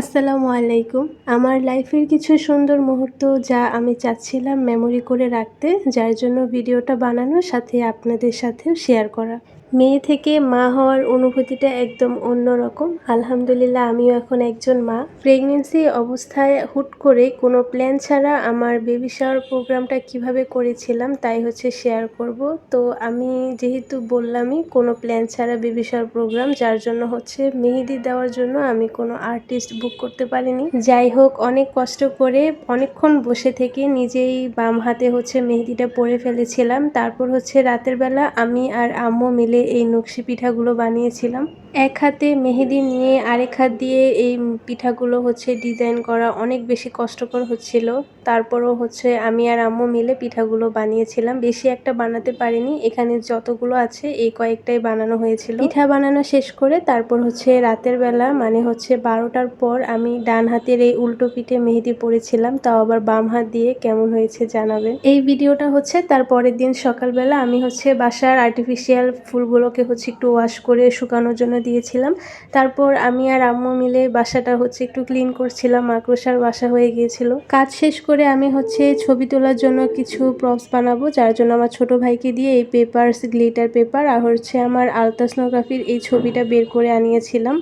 আসসালামু আলাইকুম। আমার লাইফের কিছু সুন্দর মুহূর্ত যা আমি চাচ্ছিলাম মেমোরি করে রাখতে, যার জন্য ভিডিওটা বানানো সাথে আপনাদের সাথেও শেয়ার করা। মেয়ে থেকে মা হওয়ার অনুভূতিটা একদম অন্যরকম আলহামদুলিল্লাহ, আমিও এখন একজন মা। প্রেগনেন্সি অবস্থায় হুট করে কোনো প্ল্যান ছাড়া আমার বেবি শাওয়ার প্রোগ্রামটা কীভাবে করেছিলাম তাই হচ্ছে শেয়ার করব। তো আমি যেহেতু বললামই, কোনো প্ল্যান ছাড়া বেবি শাওয়ার প্রোগ্রাম যার জন্য হচ্ছে মেহেদি দেওয়ার জন্য আমি কোনো আর্টিস্ট বুক করতে পারিনি। যাই হোক, অনেক কষ্ট করে অনেকক্ষণ বসে থেকে নিজেই বাম হাতে হচ্ছে মেহেদিটা পরে ফেলেছিলাম। তারপর হচ্ছে রাতের বেলা আমি আর আম্মু মিলে এই নকশি পিঠাগুলো বানিয়েছিলাম। এক হাতে মেহেদি নিয়ে আরেক হাত দিয়ে এই পিঠাগুলো হচ্ছে ডিজাইন করা অনেক বেশি কষ্টকর হচ্ছিল। তারপরও হচ্ছে আমি আর আম্মু মিলে পিঠাগুলো বানিয়েছিলাম। বেশি একটা বানাতে পারিনি। এখানে যতগুলো আছে, এই কয়েকটাই বানানো হয়েছিল। পিঠা বানানো শেষ করে তারপর হচ্ছে রাতের বেলা মানে হচ্ছে বারোটার পর আমি ডান হাতের এই উল্টো পিঠে মেহেদি পরেছিলাম। তাও আবার বাম হাত দিয়ে কেমন হয়েছে জানাবেন। এই ভিডিওটা হচ্ছে তার পরের দিন সকালবেলা আমি হচ্ছে বাসার আর্টিফিশিয়াল ফুলগুলোকে হচ্ছে একটু ওয়াশ করে শুকানোর জন্য দিয়েছিলাম। তারপর আমি আর আম্মু মিলে বাসাটা হচ্ছে একটু ক্লিন করছিলাম, মাকড়সার বাসা হয়ে গিয়েছিল। কাজ শেষ করে আমি হচ্ছে ছবি তোলার জন্য কিছু প্রপস বানাবো, যার জন্য আমার ছোট ভাইকে দিয়ে এই পেপারস গ্লিটার পেপার আর হচ্ছে আমার আলতাসনোগ্রাফির এই ছবিটা বের করে আনিয়েছিলাম।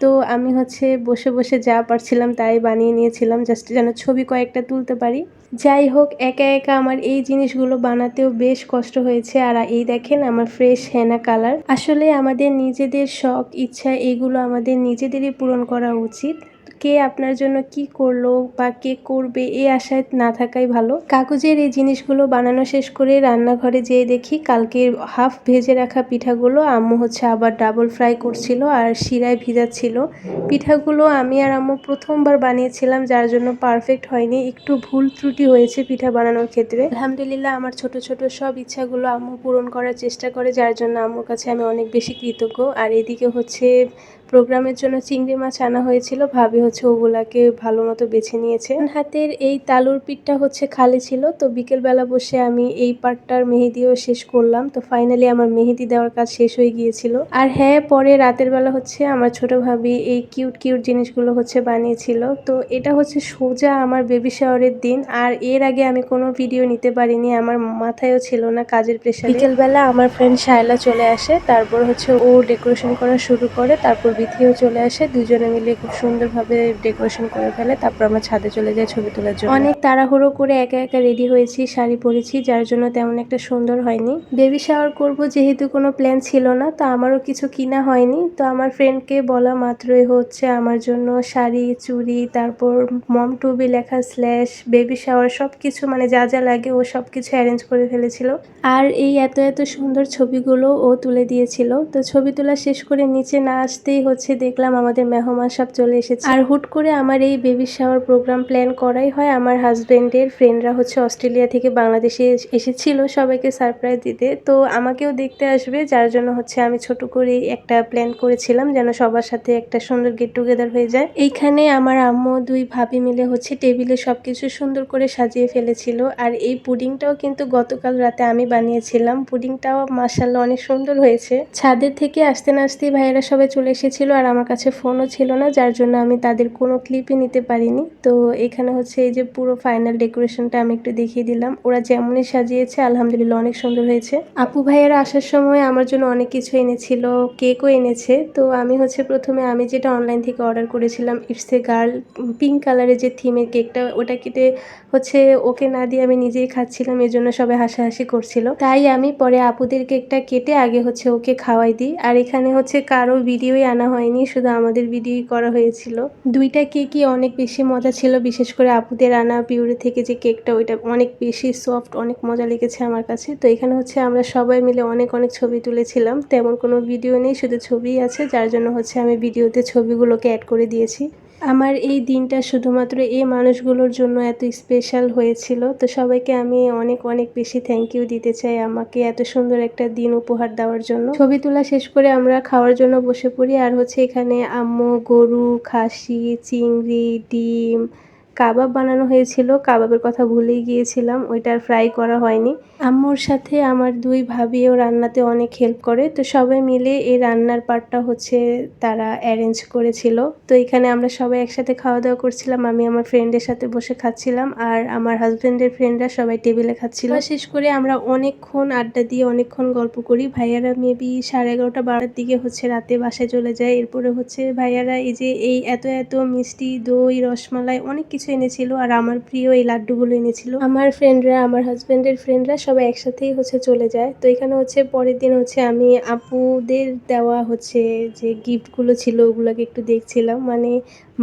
তো আমি হচ্ছে বসে বসে যা পারছিলাম তাই বানিয়ে নিয়েছিলাম জাস্ট যেন ছবি কয়েকটা তুলতে পারি। যাই হোক, একা একা আমার এই জিনিসগুলো বানাতেও বেশ কষ্ট হয়েছে। আর এই দেখেন আমার ফ্রেশ হেনা কালার আসলে আমাদের নিজেদের শখ, ইচ্ছা, এগুলো আমাদের নিজেদেরই পূরণ করা উচিত। কে আপনার জন্য কি করল বা কে করবে এই আশায় না থাকাই ভালো। কাগজের এই জিনিসগুলো বানানো শেষ করে রান্নাঘরে যেয়ে দেখি কালকে হাফ ভেজে রাখা পিঠাগুলো আম্মু হচ্ছে আবার ডাবল ফ্রাই করছিল আর শিরায় ভিজাচ্ছিল। পিঠাগুলো আমি আর আম্মু প্রথমবার বানিয়েছিলাম, যার জন্য পারফেক্ট হয়নি। একটু ভুল ত্রুটি হয়েছে পিঠা বানানোর ক্ষেত্রে। আলহামদুলিল্লাহ, আমার ছোট ছোট সব ইচ্ছাগুলো আম্মু পূরণ করার চেষ্টা করে, যার জন্য আম্মুর কাছে আমি অনেক বেশি কৃতজ্ঞ। আর এদিকে হচ্ছে প্রোগ্রামের জন্য চিংড়ি মাছ আনা হয়েছিল। ভাবি হচ্ছে ওগুলাকে ভালো মতো বেছে নিয়েছে। হাতের এই তালুর পিঠটা হচ্ছে খালি ছিল। তো বিকেলবেলা বসে আমি এই পার্টটার মেহেদিও শেষ করলাম। তো ফাইনালি আমার মেহেদি দেওয়ার কাজ শেষ হয়ে গিয়েছিল। আর হ্যাঁ পরে রাতের বেলা হচ্ছে আমার ছোট ভাবি এই কিউট কিউট জিনিসগুলো হচ্ছে বানিয়েছিল। তো এটা হচ্ছে সোজা আমার বেবি শাওয়ারের দিন। আর এর আগে আমি কোনো ভিডিও নিতে পারিনি। আমার মাথায়ও ছিল না কাজের প্রেশার বিকেলবেলা আমার ফ্রেন্ড শায়লা চলে আসে। তারপর হচ্ছে ও ডেকোরেশন করা শুরু করে। তারপর বিথিও চলে আসে, দুজনে মিলে খুব সুন্দরভাবে ডেকোরেশন করে ফেলে, তারপর আমরা ছাদে চলে যাই ছবি তোলার জন্য। অনেক তাড়াহুড়ো করে একা একা রেডি হয়েছি, শাড়ি পরেছি, যার জন্য তেমন একটা সুন্দর হয়নি। বেবি শাওয়ার করব যেহেতু কোনো প্ল্যান ছিল না, তো আমারও কিছু কিনা হয়নি। তো আমার ফ্রেন্ডকে বলা মাত্রই হচ্ছে আমার জন্য শাড়ি, চুড়ি, তারপর মম টুবি লেখা স্ল্যাশ বেবি শাওয়ার সব কিছু মানে যা যা লাগে ও সব কিছু অ্যারেঞ্জ করে ফেলেছিল। আর এই এত এত সুন্দর ছবিগুলো ও তুলে দিয়েছিল। তো ছবি তোলা শেষ করে নিচে না আসতেই হচ্ছে, দেখলাম আমাদের মেহমান সব চলে এসেছে। আর হুট করে আমার এই বেবি শাওয়ার প্রোগ্রাম প্ল্যান করাই হয়। আমার হাজব্যান্ডের ফ্রেন্ডরা হচ্ছে অস্ট্রেলিয়া থেকে বাংলাদেশে এসেছিল সবাইকে সারপ্রাইজ দিতে। তো আমাকেও দেখতে আসবে। যার জন্য হচ্ছে আমি ছোট করে একটা প্ল্যান করেছিলাম যেন সবার সাথে একটা সুন্দর গেট টুগেদার হয়ে যায়। এইখানে আমার আম্মু, দুই ভাবি মিলে হচ্ছে টেবিলে সবকিছু সুন্দর করে সাজিয়ে ফেলেছিল। আর এই পুডিংটাও কিন্তু গতকাল রাতে আমি বানিয়েছিলাম। পুডিংটাও মাসাল্লাহ অনেক সুন্দর হয়েছে। ছাদের থেকে আসতে না আসতেই ভাইয়েরা সবাই চলে এসেছিল আর আমার কাছে ফোনও ছিল না, যার জন্য আমি তাদের কোনো ক্লিপই নিতে পারিনি। তো এখানে হচ্ছে এই যে পুরো ফাইনাল ডেকোরেশনটা আমি একটু দেখিয়ে দিলাম। ওরা যেমনই সাজিয়েছে, আলহামদুলিল্লাহ অনেক সুন্দর হয়েছে। আপু ভাইয়েরা আসার সময় আমার জন্য অনেক কিছু এনেছিল কেকও এনেছে। তো আমি হচ্ছে প্রথমে আমি যেটা অনলাইন থেকে অর্ডার করেছিলাম ইটস এ গার্ল পিঙ্ক কালারের যে থিমের কেকটা ওটা কেটে হচ্ছে ওকে না দিয়ে আমি নিজেই খাচ্ছিলাম এর জন্য সবাই হাসাহাসি করছিল। তাই আমি পরে আপুদের কেকটা কেটে আগে হচ্ছে ওকে খাওয়াই দিই। আর এখানে হচ্ছে কারও ভিডিওই আনা হয়নি, শুধু আমাদের ভিডিওই করা হয়েছিল। দুইটা কেকই অনেক বেশি মজা ছিল, বিশেষ করে আপুদের আনা পিউরি থেকে যে কেকটা ওইটা অনেক বেশি সফট অনেক মজা লেগেছে আমার কাছে। তো এখানে হচ্ছে আমরা সবাই মিলে অনেক অনেক ছবি তুলেছিলাম। তেমন কোনো ভিডিও নেই, শুধু ছবিই আছে, যার জন্য হচ্ছে আমি ভিডিওতে ছবিগুলোকে অ্যাড করে দিয়েছি। আমার এই দিনটা শুধুমাত্র এই মানুষগুলোর জন্য এত স্পেশাল হয়েছিল। তো সবাইকে আমি অনেক অনেক বেশি থ্যাংক ইউ দিতে চাই আমাকে এত সুন্দর একটা দিন উপহার দেওয়ার জন্য। ছবি তোলা শেষ করে আমরা খাওয়ার জন্য বসে পড়ি। আর হচ্ছে এখানে আম্মু গরু, খাসি, চিংড়ি, ডিম কাবাব বানানো হয়েছিল, কাবাবের কথা ভুলেই গিয়েছিলাম, ওইটা আর ফ্রাই করা হয়নি। আম্মুর সাথে আমার দুই ভাবিও রান্নাতে অনেক হেল্প করে, তো সবাই মিলে এই রান্নার পার্টটা হচ্ছে তারা অ্যারেঞ্জ করেছিল। তো এখানে আমরা সবাই একসাথে খাওয়া দাওয়া করছিলাম, আমি আমার ফ্রেন্ডের সাথে বসে খাচ্ছিলাম, আর আমার হাজব্যান্ডের ফ্রেন্ডরা সবাই টেবিলে খাচ্ছিল। শেষ করে আমরা অনেকক্ষণ আড্ডা দিয়ে অনেকক্ষণ গল্প করি। ভাইয়ারা মেবি সাড়ে এগারোটা বারোটার দিকে হচ্ছে রাতে বাসায় চলে যায়। এরপরে হচ্ছে ভাইয়ারা এই যে এই এত এত মিষ্টি দই, রসমালাই অনেক কিছু এনেছিল আর আমার প্রিয় এই লাড্ডুগুলো এনেছিল। আমার ফ্রেন্ডরা আমার হাজব্যান্ডের ফ্রেন্ডরা সবাই একসাথেই হচ্ছে চলে যায়। তো এখানে হচ্ছে পরের দিন হচ্ছে আমি আপুদের দেওয়া হচ্ছে যে গিফটগুলো ছিল, ওগুলোকে একটু দেখছিলাম। মানে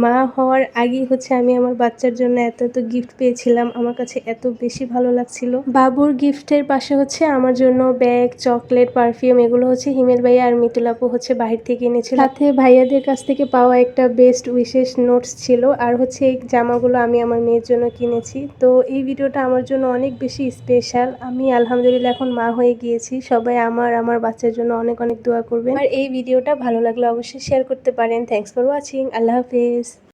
মা হওয়ার আগেই হচ্ছে আমি আমার বাচ্চার জন্য এত এত গিফট পেয়েছিলাম। আমার কাছে এত বেশি ভালো লাগছিল। বাবুর গিফটের পাশে হচ্ছে আমার জন্য ব্যাগ চকলেট পারফিউম এগুলো হচ্ছে হিমেল ভাইয়া আর মিতুল আপু হচ্ছে বাহির থেকে এনেছিল। সাথে ভাইয়াদের কাছ থেকে পাওয়া একটা বেস্ট উইশেষ নোটস ছিল আর হচ্ছে এই জামাগুলো আমি আমার মেয়ের জন্য কিনেছি। তো এই ভিডিওটা আমার জন্য অনেক বেশি স্পেশাল আমি আলহামদুলিল্লাহ এখন মা হয়ে গিয়েছি। সবাই আমার আমার বাচ্চার জন্য অনেক অনেক দোয়া করবেন। আর এই ভিডিওটা ভালো লাগলে অবশ্যই শেয়ার করতে পারেন। থ্যাংকস ফর ওয়াচিং আল্লাহ হাফেজ। guys.